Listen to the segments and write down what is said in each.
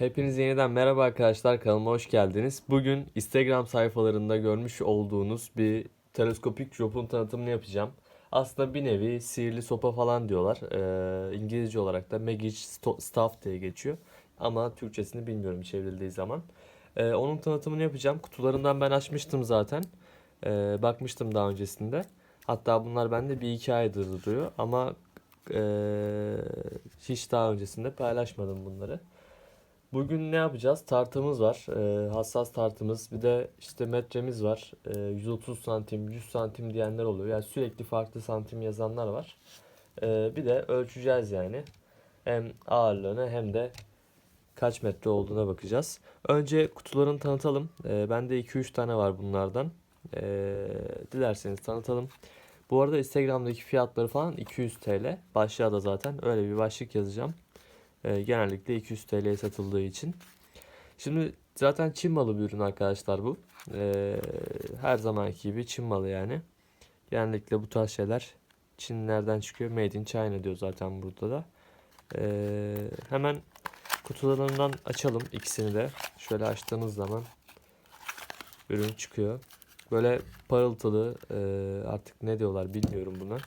Hepinize yeniden merhaba arkadaşlar kanalıma hoş geldiniz. Bugün Instagram sayfalarında görmüş olduğunuz bir teleskopik jopun tanıtımını yapacağım. Aslında bir nevi sihirli sopa falan diyorlar. Ee, İngilizce olarak da Magic Staff diye geçiyor. Ama Türkçesini bilmiyorum çevrildiği zaman. Ee, onun tanıtımını yapacağım. Kutularından ben açmıştım zaten. Ee, bakmıştım daha öncesinde. Hatta bunlar bende bir iki aydır duruyor. Ama ee, hiç daha öncesinde paylaşmadım bunları. Bugün ne yapacağız? Tartımız var. Ee, hassas tartımız. Bir de işte metremiz var. Ee, 130 santim, 100 santim diyenler oluyor. Yani sürekli farklı santim yazanlar var. Ee, bir de ölçeceğiz yani. Hem ağırlığını hem de kaç metre olduğuna bakacağız. Önce kutularını tanıtalım. Ee, bende 2-3 tane var bunlardan. Ee, dilerseniz tanıtalım. Bu arada Instagram'daki fiyatları falan 200 TL. Başlığa da zaten öyle bir başlık yazacağım. Ee, genellikle 200 TL'ye satıldığı için. Şimdi zaten Çin malı bir ürün arkadaşlar bu. Ee, her zamanki gibi Çin malı yani. Genellikle bu tarz şeyler Çinlerden çıkıyor. Made in China diyor zaten burada da. Ee, hemen kutularından açalım ikisini de. Şöyle açtığınız zaman ürün çıkıyor. Böyle parıltılı e, artık ne diyorlar bilmiyorum buna.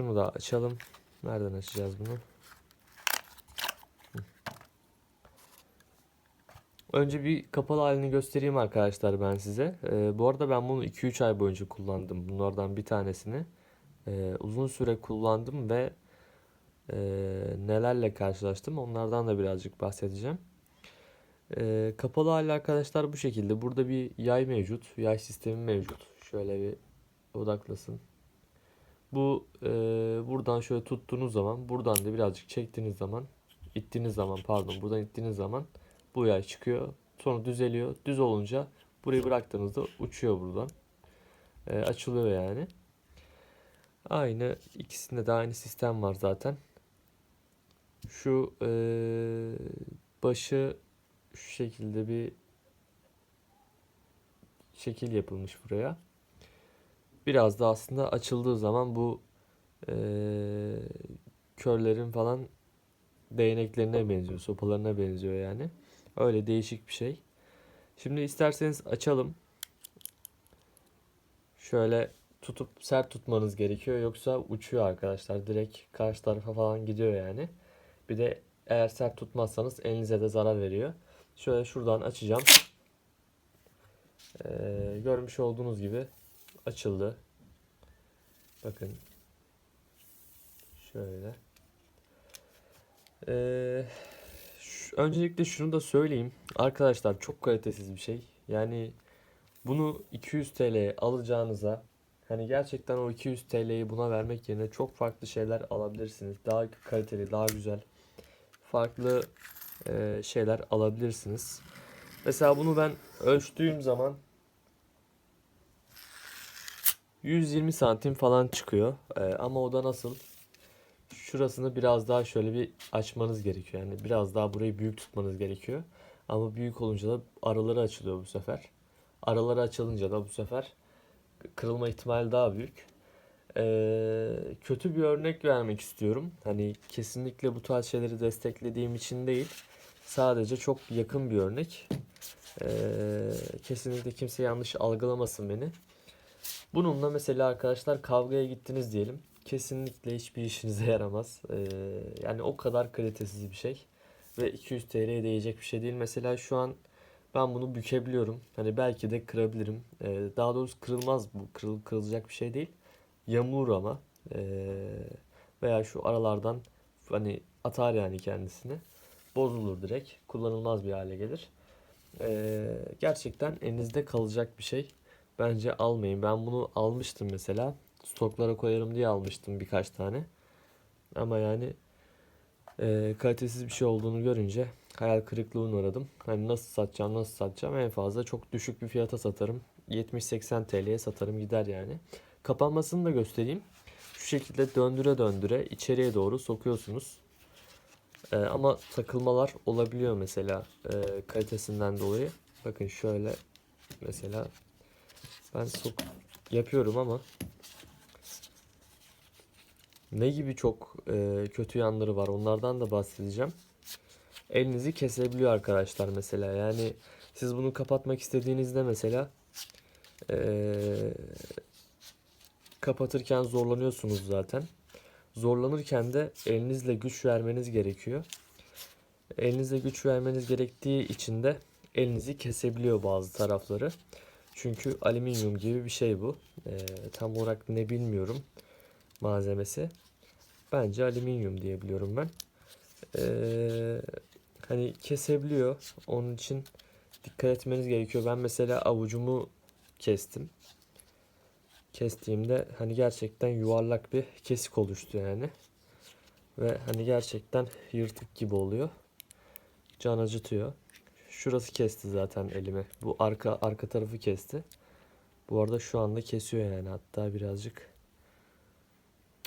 Şunu da açalım. Nereden açacağız bunu? Önce bir kapalı halini göstereyim arkadaşlar ben size. Ee, bu arada ben bunu 2-3 ay boyunca kullandım. Bunlardan bir tanesini. Ee, uzun süre kullandım ve e, nelerle karşılaştım onlardan da birazcık bahsedeceğim. Ee, kapalı hali arkadaşlar bu şekilde. Burada bir yay mevcut. Yay sistemi mevcut. Şöyle bir odaklasın. Bu e, buradan şöyle tuttuğunuz zaman buradan da birazcık çektiğiniz zaman ittiğiniz zaman pardon buradan ittiğiniz zaman bu yay çıkıyor. Sonra düzeliyor. Düz olunca burayı bıraktığınızda uçuyor buradan. E, açılıyor yani. Aynı ikisinde de aynı sistem var zaten. Şu e, başı şu şekilde bir şekil yapılmış buraya. Biraz da aslında açıldığı zaman bu eee körlerin falan değneklerine benziyor, sopalarına benziyor yani. Öyle değişik bir şey. Şimdi isterseniz açalım. Şöyle tutup sert tutmanız gerekiyor yoksa uçuyor arkadaşlar. Direkt karşı tarafa falan gidiyor yani. Bir de eğer sert tutmazsanız elinize de zarar veriyor. Şöyle şuradan açacağım. Ee, görmüş olduğunuz gibi açıldı. Bakın. Şöyle. Ee, öncelikle şunu da söyleyeyim. Arkadaşlar çok kalitesiz bir şey. Yani bunu 200 TL'ye alacağınıza hani gerçekten o 200 TL'yi buna vermek yerine çok farklı şeyler alabilirsiniz. Daha kaliteli, daha güzel, farklı e, şeyler alabilirsiniz. Mesela bunu ben ölçtüğüm zaman 120 santim falan çıkıyor. Ee, ama o da nasıl? Şurasını biraz daha şöyle bir açmanız gerekiyor. Yani biraz daha burayı büyük tutmanız gerekiyor. Ama büyük olunca da araları açılıyor bu sefer. Araları açılınca da bu sefer kırılma ihtimali daha büyük. Ee, kötü bir örnek vermek istiyorum. Hani kesinlikle bu tarz şeyleri desteklediğim için değil. Sadece çok yakın bir örnek. Ee, kesinlikle kimse yanlış algılamasın beni. Bununla mesela arkadaşlar kavgaya gittiniz diyelim. Kesinlikle hiçbir işinize yaramaz. Ee, yani o kadar kalitesiz bir şey. Ve 200 TL'ye değecek bir şey değil. Mesela şu an ben bunu bükebiliyorum. Hani belki de kırabilirim. Ee, daha doğrusu kırılmaz bu. Kırıl, kırılacak bir şey değil. Yamulur ama. Ee, veya şu aralardan hani atar yani kendisini. Bozulur direkt. Kullanılmaz bir hale gelir. Ee, gerçekten elinizde kalacak bir şey. Bence almayın. Ben bunu almıştım mesela. Stoklara koyarım diye almıştım birkaç tane. Ama yani e, kalitesiz bir şey olduğunu görünce hayal kırıklığına uğradım. Hani nasıl satacağım, nasıl satacağım? En fazla çok düşük bir fiyata satarım. 70-80 TL'ye satarım gider yani. Kapanmasını da göstereyim. Şu şekilde döndüre döndüre içeriye doğru sokuyorsunuz. E, ama takılmalar olabiliyor mesela e, kalitesinden dolayı. Bakın şöyle mesela ben sok yapıyorum ama Ne gibi çok e, kötü yanları var onlardan da bahsedeceğim. Elinizi kesebiliyor arkadaşlar mesela. Yani siz bunu kapatmak istediğinizde mesela e, kapatırken zorlanıyorsunuz zaten. Zorlanırken de elinizle güç vermeniz gerekiyor. Elinizle güç vermeniz gerektiği için de elinizi kesebiliyor bazı tarafları. Çünkü alüminyum gibi bir şey bu. Ee, tam olarak ne bilmiyorum malzemesi. Bence alüminyum diye biliyorum ben. Ee, hani kesebiliyor. Onun için dikkat etmeniz gerekiyor. Ben mesela avucumu kestim. Kestiğimde hani gerçekten yuvarlak bir kesik oluştu yani. Ve hani gerçekten yırtık gibi oluyor. Can acıtıyor. Şurası kesti zaten elimi. Bu arka arka tarafı kesti. Bu arada şu anda kesiyor yani. Hatta birazcık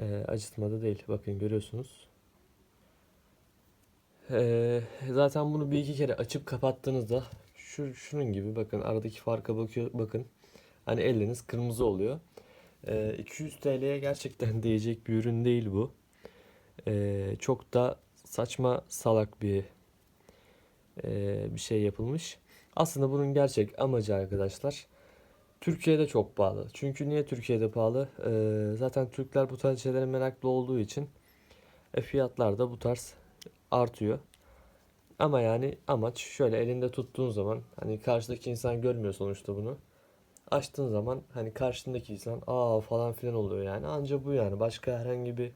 e, acıtmadı değil. Bakın görüyorsunuz. E, zaten bunu bir iki kere açıp kapattığınızda şu şunun gibi bakın aradaki farka bakıyor bakın. Hani eliniz kırmızı oluyor. E, 200 TL'ye gerçekten değecek bir ürün değil bu. E, çok da saçma salak bir bir şey yapılmış. Aslında bunun gerçek amacı arkadaşlar Türkiye'de çok pahalı. Çünkü niye Türkiye'de pahalı? E, zaten Türkler bu tarz şeylere meraklı olduğu için e, fiyatlar da bu tarz artıyor. Ama yani amaç şöyle elinde tuttuğun zaman hani karşıdaki insan görmüyor sonuçta bunu. Açtığın zaman hani karşındaki insan aa falan filan oluyor yani. Anca bu yani. Başka herhangi bir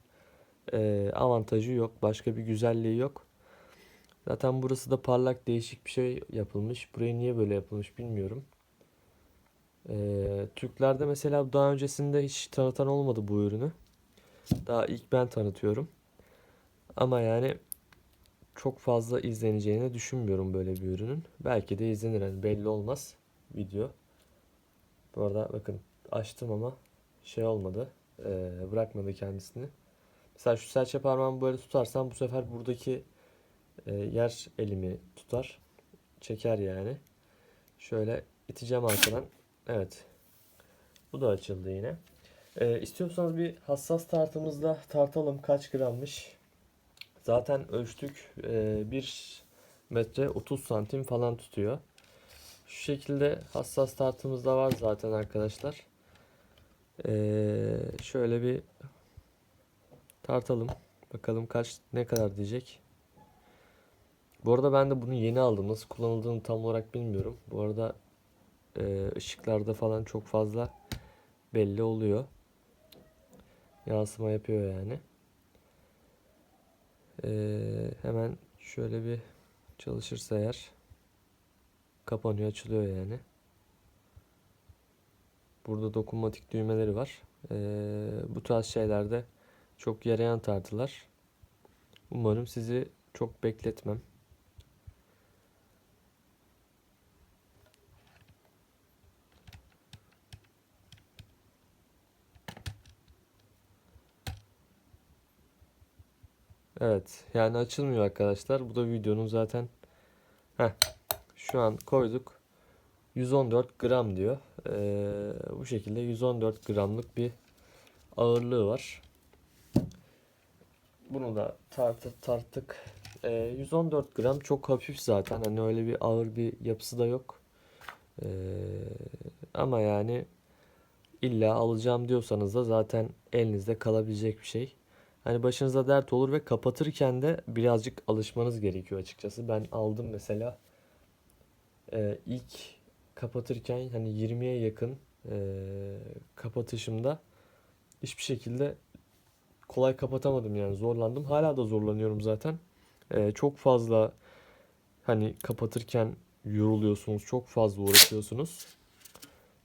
e, avantajı yok. Başka bir güzelliği yok. Zaten burası da parlak değişik bir şey yapılmış. Buraya niye böyle yapılmış bilmiyorum. Ee, Türklerde mesela daha öncesinde hiç tanıtan olmadı bu ürünü. Daha ilk ben tanıtıyorum. Ama yani çok fazla izleneceğini düşünmüyorum böyle bir ürünün. Belki de izlenir yani belli olmaz video. Bu arada bakın açtım ama şey olmadı. Ee, bırakmadı kendisini. Mesela şu serçe parmağımı böyle tutarsam bu sefer buradaki e, yer elimi tutar. Çeker yani. Şöyle iteceğim arkadan. Evet. Bu da açıldı yine. E, istiyorsanız bir hassas tartımızda tartalım kaç grammış. Zaten ölçtük. E, 1 metre 30 santim falan tutuyor. Şu şekilde hassas tartımız da var zaten arkadaşlar. Ee, şöyle bir tartalım. Bakalım kaç ne kadar diyecek. Bu arada ben de bunu yeni aldım. Nasıl kullanıldığını tam olarak bilmiyorum. Bu arada e, ışıklarda falan çok fazla belli oluyor. Yansıma yapıyor yani. E, hemen şöyle bir çalışırsa eğer kapanıyor açılıyor yani. Burada dokunmatik düğmeleri var. E, bu tarz şeylerde çok yarayan tartılar. Umarım sizi çok bekletmem. Evet yani açılmıyor arkadaşlar. Bu da videonun zaten Heh, şu an koyduk. 114 gram diyor. Ee, bu şekilde 114 gramlık bir ağırlığı var. Bunu da tartıp tarttık. Ee, 114 gram çok hafif zaten. Hani öyle bir ağır bir yapısı da yok. Ee, ama yani illa alacağım diyorsanız da zaten elinizde kalabilecek bir şey. Hani başınıza dert olur ve kapatırken de birazcık alışmanız gerekiyor açıkçası. Ben aldım mesela e, ilk kapatırken hani 20'ye yakın e, kapatışımda hiçbir şekilde kolay kapatamadım yani zorlandım. Hala da zorlanıyorum zaten. E, çok fazla hani kapatırken yoruluyorsunuz. Çok fazla uğraşıyorsunuz.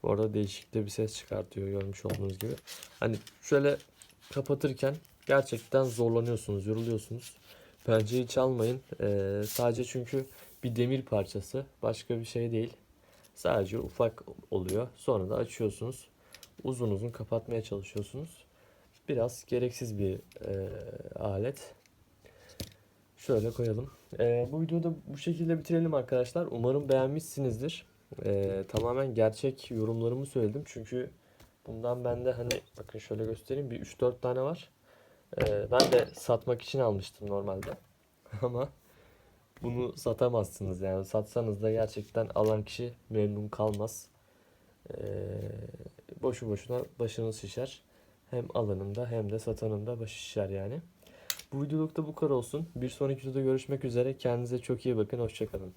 Bu arada değişik de bir ses çıkartıyor görmüş olduğunuz gibi. Hani şöyle kapatırken gerçekten zorlanıyorsunuz, yoruluyorsunuz. Bence hiç almayın. Ee, sadece çünkü bir demir parçası. Başka bir şey değil. Sadece ufak oluyor. Sonra da açıyorsunuz. Uzun uzun kapatmaya çalışıyorsunuz. Biraz gereksiz bir e, alet. Şöyle koyalım. E, bu videoyu da bu şekilde bitirelim arkadaşlar. Umarım beğenmişsinizdir. E, tamamen gerçek yorumlarımı söyledim. Çünkü bundan bende hani bakın şöyle göstereyim. Bir 3-4 tane var. Ee, ben de satmak için almıştım normalde. Ama bunu satamazsınız yani. Satsanız da gerçekten alan kişi memnun kalmaz. Ee, boşu boşuna başınız şişer. Hem alanın da hem de satanın da başı şişer yani. Bu videoluk da bu kadar olsun. Bir sonraki videoda görüşmek üzere. Kendinize çok iyi bakın. Hoşçakalın.